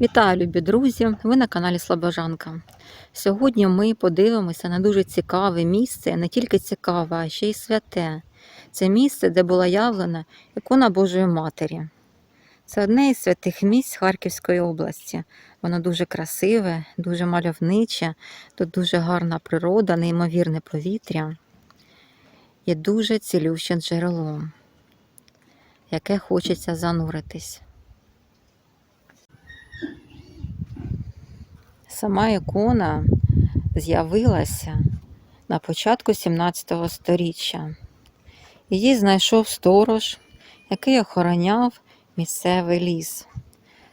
Вітаю, любі друзі! Ви на каналі Слобожанка. Сьогодні ми подивимося на дуже цікаве місце, не тільки цікаве, а ще й святе. Це місце, де була явлена ікона Божої Матері. Це одне із святих місць Харківської області. Воно дуже красиве, дуже мальовниче, тут дуже гарна природа, неймовірне повітря. Є дуже цілюще джерело, яке хочеться зануритись. Сама ікона з'явилася на початку 17 століття. Її знайшов сторож, який охороняв місцевий ліс.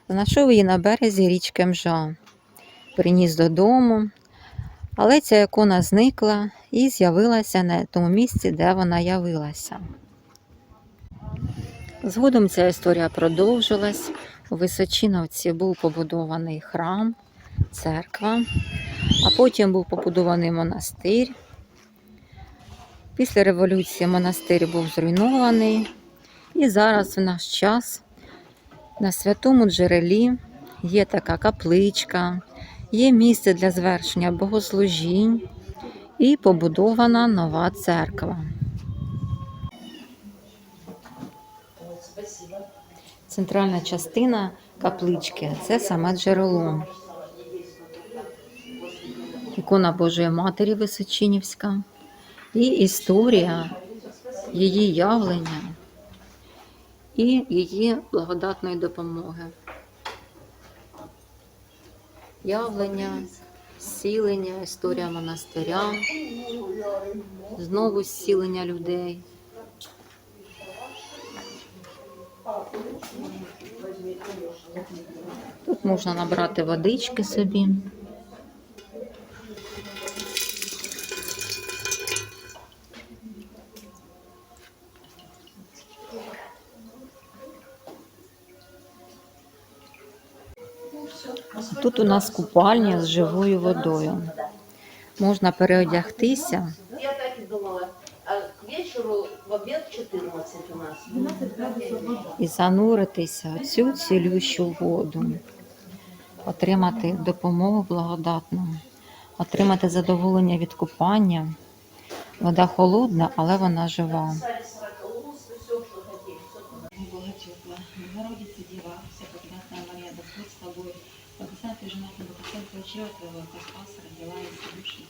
Знайшов її на березі річки Мжа, приніс додому, але ця ікона зникла і з'явилася на тому місці, де вона явилася. Згодом ця історія продовжилась. У Височиновці був побудований храм церква, а потім був побудований монастир. Після революції монастир був зруйнований, і зараз в наш час на святому джерелі є така капличка, є місце для звершення богослужінь і побудована нова церква. Центральна частина каплички це саме джерело. Ікона Божої Матері Височинівська і історія її явлення і її благодатної допомоги. Явлення, зцілення, історія монастиря, знову зцілення людей. Тут можна набрати водички собі. Тут у нас купальня з живою водою. Можна переодягтися Я так и думала. А к вечеру в обед 14 у нас. і зануритися в цю цілющу воду, отримати допомогу благодатну, отримати задоволення від купання. Вода холодна, але вона жива. ты женат на Богославе, получила твоего, как спас, родила и следующий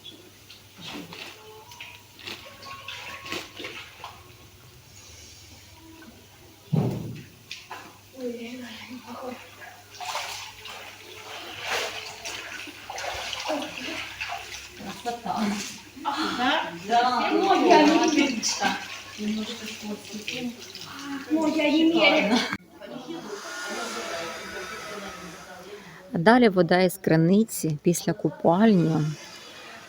Красота. Да? Да. Ну я не Моя Немножко скользкий. Моя Емеля. Далі вода із криниці після купальні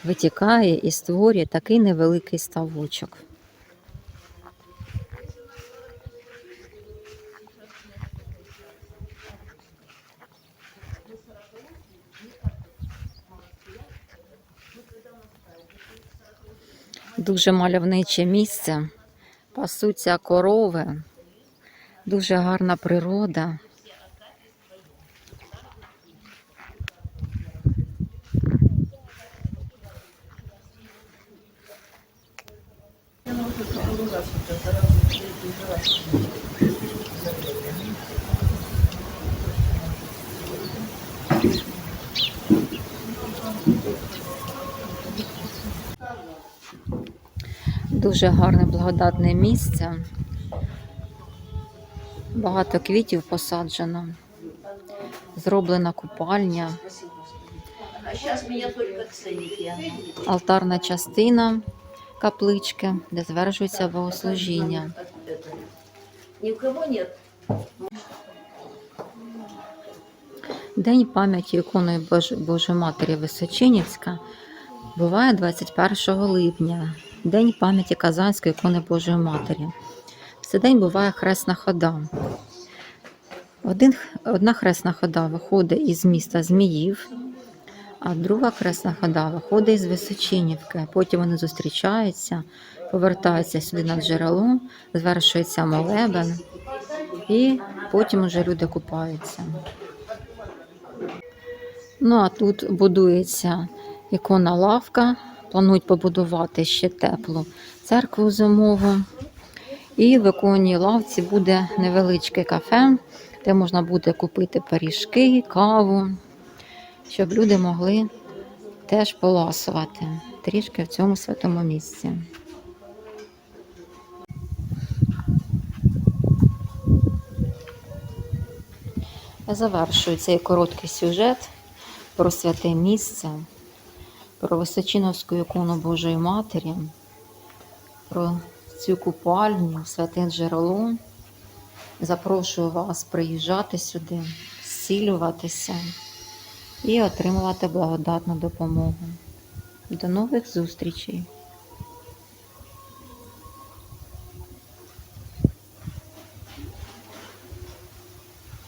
витікає і створює такий невеликий ставочок. Дуже мальовниче місце, пасуться корови, дуже гарна природа. Дуже гарне благодатне місце. Багато квітів посаджено. Зроблена купальня, алтарна частина каплички, де звершується богослужіння. Ни у кого нет. День пам'яті ікони Божої Матері Височинівська буває 21 липня, День пам'яті Казанської ікони Божої Матері. В цей день буває хресна хода. Один, одна хресна хода виходить із міста Зміїв, а друга хресна хода виходить із Височинівки. Потім вони зустрічаються, повертаються сюди на джерело, звершується молебен, і потім уже люди купаються. Ну а тут будується ікона лавка. Планують побудувати ще теплу церкву зимову. І в іконній лавці буде невеличке кафе, де можна буде купити пиріжки, каву, щоб люди могли теж поласувати трішки в цьому святому місці. Завершую цей короткий сюжет про святе місце, про Височиновську ікону Божої Матері, про цю купальню, святе джерело. Запрошую вас приїжджати сюди, зцілюватися і отримувати благодатну допомогу. До нових зустрічей!